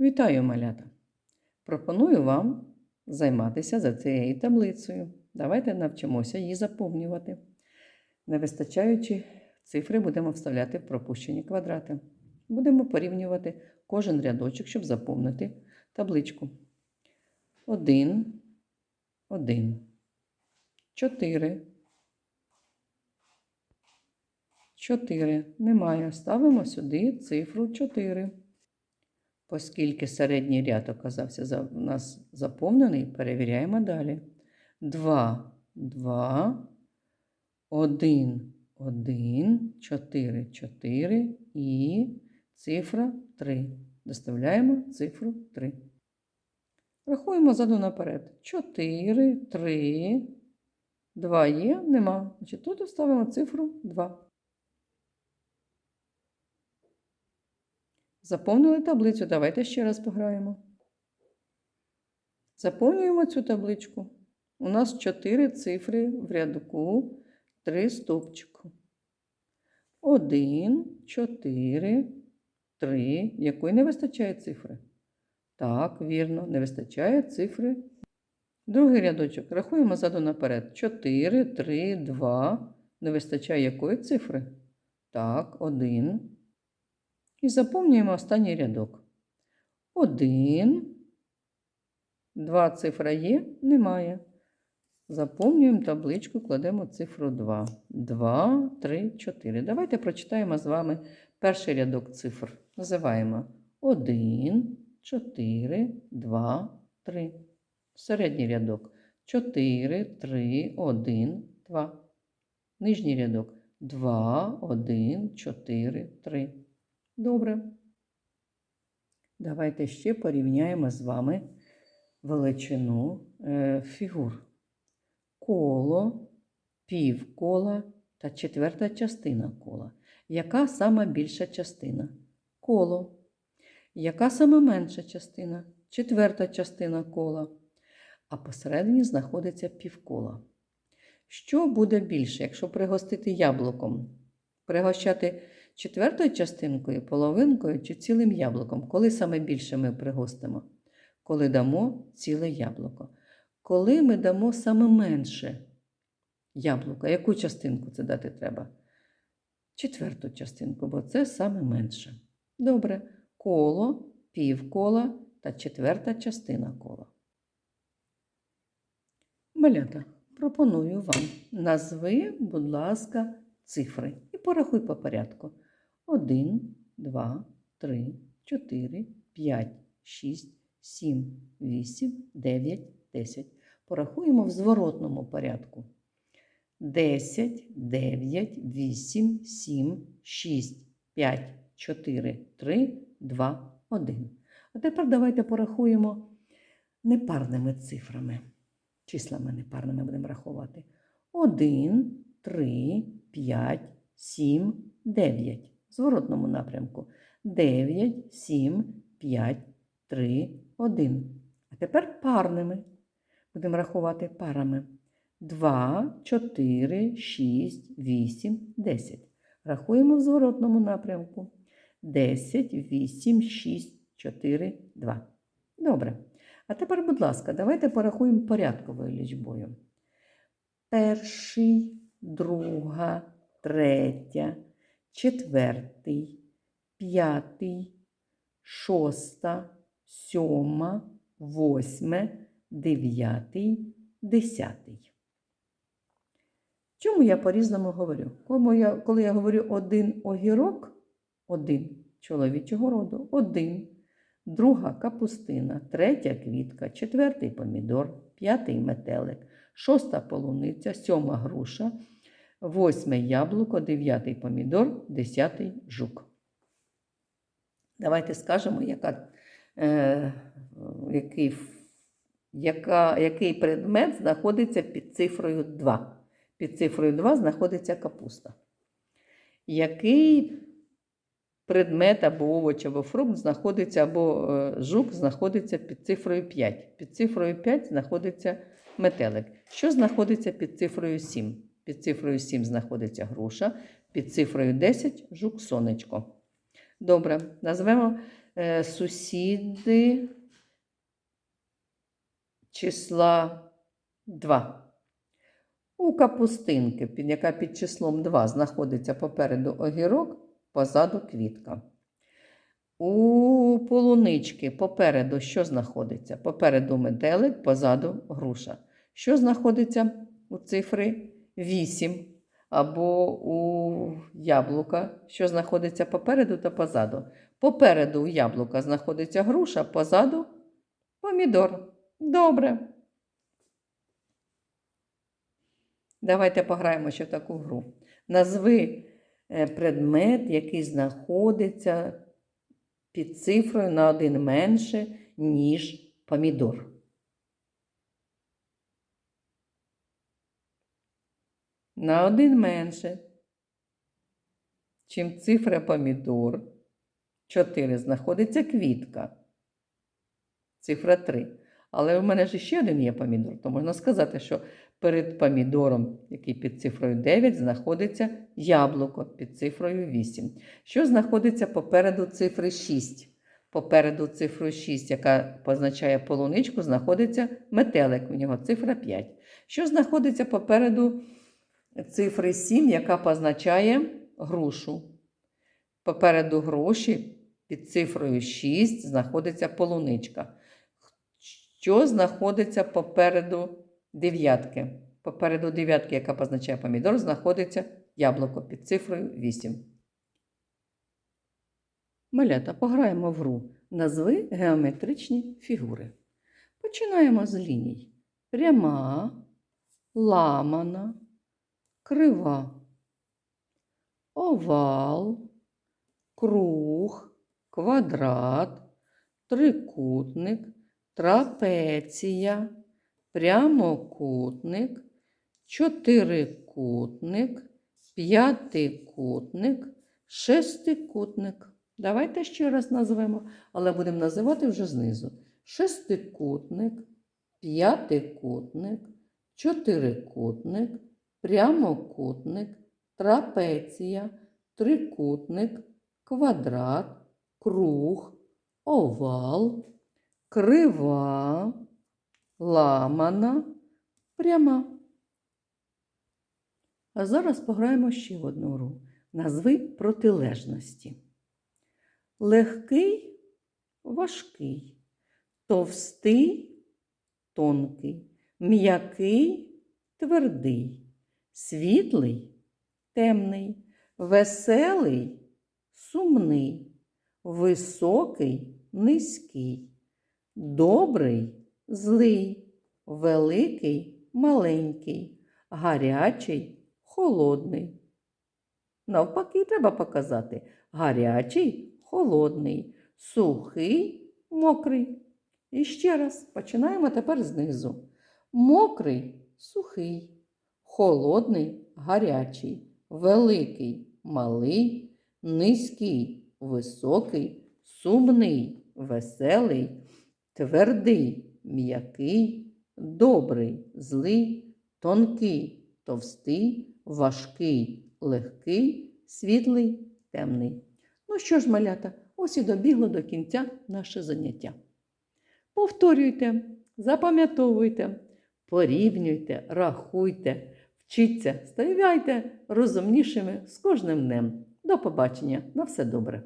Вітаю, малята! Пропоную вам займатися за цією таблицею. Давайте навчимося її заповнювати. Не вистачаючи цифри, будемо вставляти в пропущені квадрати. Будемо порівнювати кожен рядочок, щоб заповнити табличку. Один, один, чотири. Чотири. Немає. Ставимо сюди цифру 4. Оскільки середній ряд оказався за- у нас заповнений, перевіряємо далі. 2, 2, 1, 1, 4, 4 і цифра 3. Доставляємо цифру 3. Рахуємо заду наперед. 4, 3, 2 є, нема. Значить, тут ставимо цифру 2. Заповнили таблицю. Давайте ще раз пограємо. Заповнюємо цю табличку. У нас 4 цифри в рядку, 3 стовпчику. 1, 4, 3. Якої не вистачає цифри? Так, вірно, не вистачає цифри. Другий рядочок. Рахуємо заду наперед. 4, 3, 2. Не вистачає якої цифри? Так, 1. І заповнюємо останній рядок. 1. Два цифра є, немає. Заповнюємо табличку, кладемо цифру 2. 2, 3, 4. Давайте прочитаємо з вами перший рядок цифр. Називаємо 1, 4, 2, 3. Середній рядок 4, 3, 1, 2. Нижній рядок 2, 1, 4, 3. Добре. Давайте ще порівняємо з вами величину е, фігур. Коло, півкола та четверта частина кола. Яка сама більша частина? Коло. Яка сама менша частина? Четверта частина кола. А посередині знаходиться півкола. Що буде більше, якщо пригостити яблуком? Пригощати четвертою частинкою, половинкою чи цілим яблуком? Коли саме більше ми пригостимо? Коли дамо ціле яблуко. Коли ми дамо саме менше яблука, яку частинку це дати треба? Четверту частинку, бо це саме менше. Добре. Коло, півкола та четверта частина кола. Малята, пропоную вам. Назви, будь ласка, цифри і порахуй по порядку. 1, 2, 3, 4, 5, 6, 7, 8, 9, 10. Порахуємо в зворотному порядку. 10, 9, 8, 7, 6, 5, 4, 3, 2, 1. А тепер давайте порахуємо непарними цифрами. Числами непарними будемо рахувати. 1, 3, 5, 7, 9. Зворотному напрямку. 9, 7, 5, 3, 1. А тепер парними. Будемо рахувати парами. 2, 4, 6, 8, 10. Рахуємо в зворотному напрямку. 10, 8, 6, 4, 2. Добре. А тепер, будь ласка, давайте порахуємо порядковою лічбою. Перший, друга, третя, четвертий, п'ятий, шоста, сьома, восьме, дев'ятий, десятий. Чому я по-різному говорю? Коли я, коли я говорю один огірок, один чоловічого роду, один, друга капустина, третя квітка, четвертий помідор, п'ятий метелик, шоста полуниця, сьома груша, восьме яблуко, дев'ятий помідор, десятий жук. Давайте скажемо, яка, е, який, яка, який предмет знаходиться під цифрою 2. Під цифрою 2 знаходиться капуста. Який предмет або овоч, або фрукт знаходиться, або е, жук знаходиться під цифрою 5. Під цифрою 5 знаходиться метелик. Що знаходиться під цифрою 7? Під цифрою 7 знаходиться груша, під цифрою 10 жук сонечко. Добре, назвемо е, сусіди числа 2. У капустинки, під яка під числом 2 знаходиться попереду огірок, позаду квітка. У полунички попереду що знаходиться? Попереду метелик, позаду груша. Що знаходиться у цифри 8? Або у яблука, що знаходиться попереду та позаду. Попереду у яблука знаходиться груша, позаду помідор. Добре. Давайте пограємо ще в таку гру. Назви е, предмет, який знаходиться під цифрою на один менше, ніж помідор. На один менше, чим цифра помідор. 4 знаходиться квітка. Цифра 3. Але в мене ж ще один є помідор, то можна сказати, що перед помідором, який під цифрою 9, знаходиться яблуко під цифрою 8. Що знаходиться попереду цифри 6? Попереду цифрою 6, яка позначає полуничку, знаходиться метелик, у нього цифра 5. Що знаходиться попереду цифри 7, яка позначає грушу? Попереду гроші під цифрою 6 знаходиться полуничка. Що знаходиться попереду дев'ятки? Попереду дев'ятки, яка позначає помідор, знаходиться яблуко під цифрою 8. Малята, пограємо в гру. Назви геометричні фігури. Починаємо з ліній. Пряма, ламана, крива, овал, круг, квадрат, трикутник, трапеція, прямокутник, чотирикутник, п'ятикутник, шестикутник. Давайте ще раз назвемо, але будемо називати вже знизу. Шестикутник, п'ятикутник, чотирикутник, прямокутник, трапеція, трикутник, квадрат, круг, овал, крива, ламана, пряма. А зараз пограємо ще одну гру. Назви протилежності. Легкий, важкий, товстий, тонкий, м'який, твердий, світлий, темний, веселий, сумний, високий, низький, добрий, злий, великий, маленький, гарячий, холодний. Навпаки, треба показати гарячий, холодний, сухий, мокрий. І ще раз починаємо тепер знизу. Мокрий, сухий, холодний, гарячий, великий, малий, низький, високий, сумний, веселий, твердий, м'який, добрий, злий, тонкий, товстий, важкий, легкий, світлий, темний. Ну що ж, малята, ось і добігло до кінця наше заняття. Повторюйте, запам'ятовуйте, порівнюйте, рахуйте, вчіться, ставайте розумнішими з кожним днем. До побачення, на все добре!